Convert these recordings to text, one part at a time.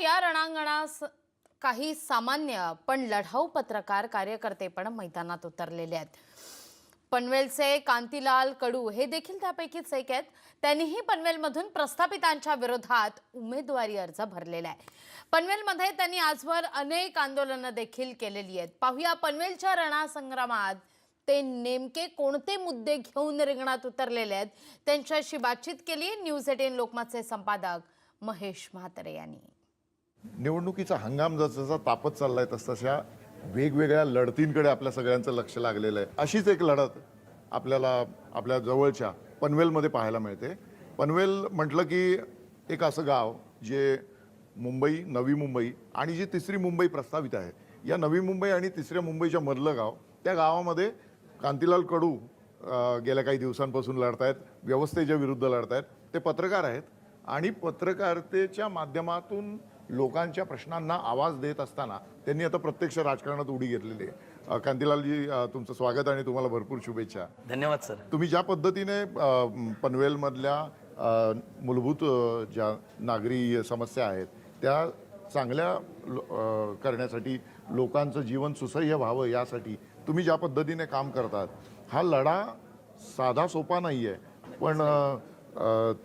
या रणांगणास काही सामान्य पण लढाऊ पत्रकार कार्यकर्ते पण मैदानात उतरलेले आहेत. पनवेलचे कांतीलाल कडू हे देखील त्यापैकीच एक आहेत. त्यांनीही पनवेलमधून प्रस्थापितांच्या विरोधात उमेदवारी अर्ज भरलेला आहे. पनवेलमध्ये त्यांनी आजवर अनेक आंदोलनं देखील केलेली आहेत. पाहूया पनवेलच्या रणासंग्रामात ते नेमके कोणते मुद्दे घेऊन रिंगणात उतरलेले आहेत. त्यांच्याशी बातचीत केली न्यूज एटीन लोकमतचे संपादक महेश म्हात्रे यांनी. निवडणुकीचा हंगाम जसा तापत चाललाय तसतशा वेगवेगळ्या लढतींकडे आपल्या सगळ्यांचं लक्ष लागलेलं आहे. अशीच एक लढत आपल्याला आपल्या जवळच्या पनवेलमध्ये पाहायला मिळते. पनवेल म्हटलं की एक असं गाव जे मुंबई नवी मुंबई आणि जी तिसरी मुंबई प्रस्तावित आहे. या नवी मुंबई आणि तिसऱ्या मुंबईच्या मधलं गाव त्या गावामध्ये कांतीलाल कडू गेल्या काही दिवसांपासून लढतायत व्यवस्थेच्या विरुद्ध लढतायत. ते पत्रकार आहेत आणि पत्रकारितेच्या माध्यमातून लोकांच्या प्रश्नांना आवाज देत असताना त्यांनी आता प्रत्यक्ष राजकारणात उडी घेतलेली आहे. कांतीलालजी तुमचं स्वागत आणि तुम्हाला भरपूर शुभेच्छा. धन्यवाद सर. तुम्ही ज्या पद्धतीने पनवेलमधल्या मूलभूत ज्या नागरी समस्या आहेत त्या चांगल्या करण्यासाठी लोकांचं जीवन सुसह्य व्हावं यासाठी तुम्ही ज्या पद्धतीने काम करतात हा लढा साधा सोपा नाही आहे पण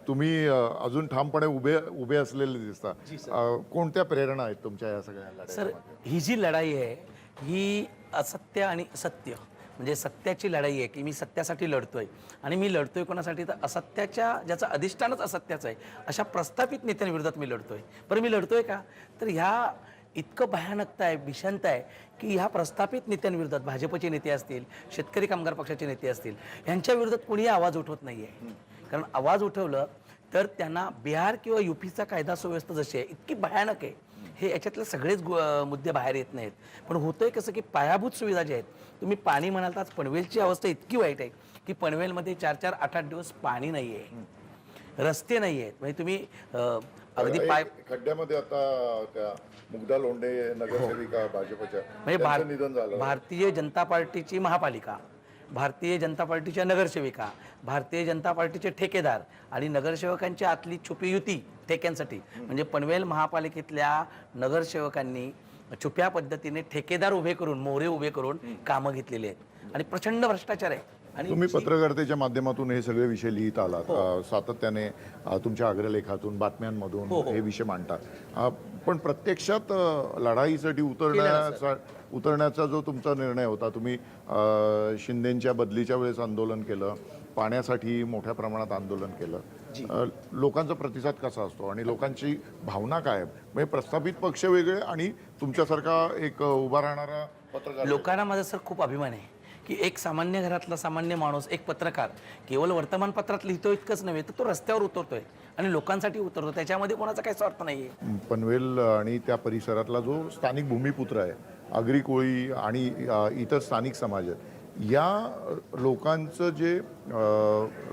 तुम्ही अजून ठामपणे उभे उभे असलेले दिसता. कोणत्या प्रेरणा आहेत तुमच्या या सगळ्या सर ही जी लढाई आहे ही असत्य आणि सत्य म्हणजे सत्याची लढाई आहे की मी सत्यासाठी लढतोय. आणि मी लढतोय कोणासाठी? तर असत्याच्या ज्याचं अधिष्ठानच असत्याचं आहे. अशा प्रस्थापित नेत्यांविरोधात मी लढतोय. बरं मी लढतोय का? तर ह्या इतकं भयानकता आहे भीषणता आहे की ह्या प्रस्थापित नेत्यांविरोधात भाजपचे नेते असतील शेतकरी कामगार पक्षाचे नेते असतील यांच्या विरोधात कोणीही आवाज उठवत नाही आहे कारण आवाज उठवलं तर त्यांना बिहार किंवा युपीचा कायदा सुव्यवस्था जशी आहे इतकी भयानक आहे. हे याच्यातले सगळेच मुद्दे बाहेर येत नाहीत. पण होतंय कसं की पायाभूत सुविधा ज्या आहेत तुम्ही पाणी म्हणाल तर आज पनवेलची अवस्था इतकी वाईट आहे की पनवेलमध्ये चार चार आठ आठ दिवस पाणी नाही आहे रस्ते नाही आहेत म्हणजे तुम्ही अगदी पाय खड्ड्यामध्ये आता त्या मुग्धा लोंढे नगरसेविका भाजपच्या म्हणजे भारतीय जनता पार्टीची महापालिका. भारतीय जनता पार्टीच्या नगरसेविका भारतीय जनता पार्टीचे ठेकेदार आणि नगरसेवकांची आतली छुपी युती ठेक्यांसाठी. म्हणजे पनवेल महापालिकेतल्या नगरसेवकांनी छुप्या पद्धतीने ठेकेदार उभे करून मोहरे उभे करून कामं घेतलेली आहेत. आणि प्रचंड भ्रष्टाचार आहे. आणि तुम्ही पत्रकारितेच्या माध्यमातून हे सगळे विषय लिहित आलात. अ, सातत्याने तुमच्या अग्रलेखातून बातम्यांमधून हे विषय मांडता अ, पण प्रत्यक्षात लढाईसाठी उतरण्याचा उतरण्याचा जो तुमचा निर्णय होता तुम्ही शिंदेच्या बदलीच्या वेळेस आंदोलन केलं पाण्यासाठी मोठ्या प्रमाणात आंदोलन केलं. लोकांचा प्रतिसाद कसा असतो आणि लोकांची भावना काय? म्हणजे प्रस्थापित पक्ष वेगळे आणि तुमच्यासारखा एक उभा राहणारा पत्रकार लोकांना माझा सर खूप अभिमान आहे. की एक सामान्य घरातला सामान्य माणूस एक पत्रकार केवळ वर्तमानपत्रात लिहितो इतकंच नव्हे तर तो रस्त्यावर उतरतोय आणि लोकांसाठी उतरतो त्याच्यामध्ये कोणाचा काही स्वार्थ नाहीये. पनवेल आणि त्या परिसरातला जो स्थानिक भूमिपुत्र आहे आगरी कोळी आणि इतर स्थानिक समाज आहेत या लोकांचं जे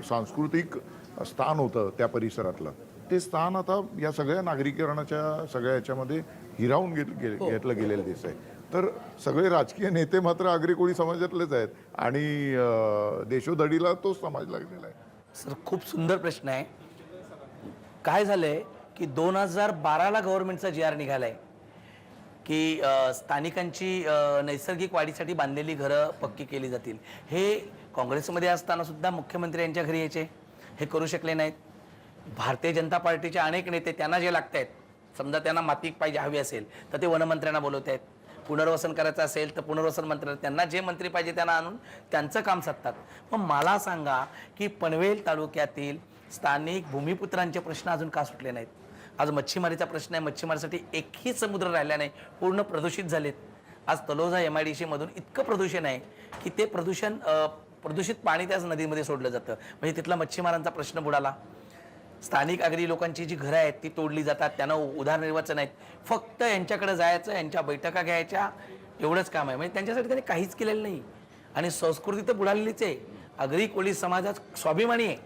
सांस्कृतिक स्थान होतं त्या परिसरातलं ते स्थान आता या सगळ्या नागरिकरणाच्या सगळ्या याच्यामध्ये हिरावून घेत गे- घेतलं गेलेलं दिसतंय. तर सगळे राजकीय नेते मात्र आगरी समाजातलेच आहेत. आणि देशोधडीला तोच समाज लागलेला आहे. सर खूप सुंदर प्रश्न आहे. काय झालंय की दोन हजार बाराला गव्हर्नमेंटचा जी आर निघालाय. की स्थानिकांची नैसर्गिक वाढीसाठी बांधलेली घरं पक्की केली जातील. हे काँग्रेसमध्ये असताना सुद्धा मुख्यमंत्री यांच्या घरी यायचे. हे करू शकले नाहीत. भारतीय जनता पार्टीचे अनेक नेते त्यांना जे लागत आहेत समजा त्यांना माती पाहिजे हवी असेल तर ते वनमंत्र्यांना बोलवत आहेत पुनर्वसन करायचं असेल तर पुनर्वसन मंत्री त्यांना जे मंत्री पाहिजे त्यांना आणून त्यांचं काम साधतात मग मला सांगा की पनवेल तालुक्यातील स्थानिक भूमिपुत्रांचे प्रश्न अजून का सुटले नाहीत? आज मच्छीमारीचा प्रश्न आहे मच्छीमारीसाठी एकही समुद्र राहिला नाही पूर्ण प्रदूषित झालेत. आज तलोजा एम आय डी सीमधून इतकं प्रदूषण आहे की ते प्रदूषण प्रदूषित पाणी त्याच नदीमध्ये सोडलं जातं. म्हणजे तिथला मच्छीमारांचा प्रश्न बुडाला. स्थानिक आगरी लोकांची जी घरं आहेत ती तोडली जातात त्यांना उ- उदारनिर्वाचं नाहीत फक्त यांच्याकडे जायचं यांच्या बैठका घ्यायच्या एवढंच काम आहे. म्हणजे त्यांच्यासाठी त्यांनी काहीच केलेलं नाही. आणि संस्कृती तर बुडालेलीच आहे. आगरी कोळी समाजात स्वाभिमानी आहे.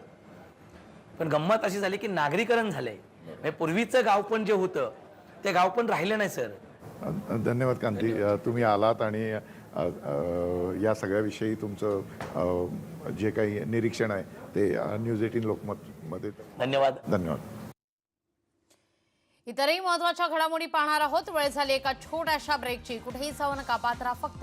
पण गंमत अशी झाली की नागरीकरण झालंय. म्हणजे पूर्वीचं गाव पण जे होतं ते गाव पण राहिलं नाही सर. धन्यवाद कांती तुम्ही आलात आणि या सगळ्याविषयी तुमचं जे काही निरीक्षण आहे ते न्यूज एटीन लोकमतमध्ये. धन्यवाद. धन्यवाद. इतरही महत्त्वाच्या घडामोडी पाहणार आहोत. वेळ झाली एका छोट्याशा ब्रेकची कुठेही जाऊ नका पात्रा फक्त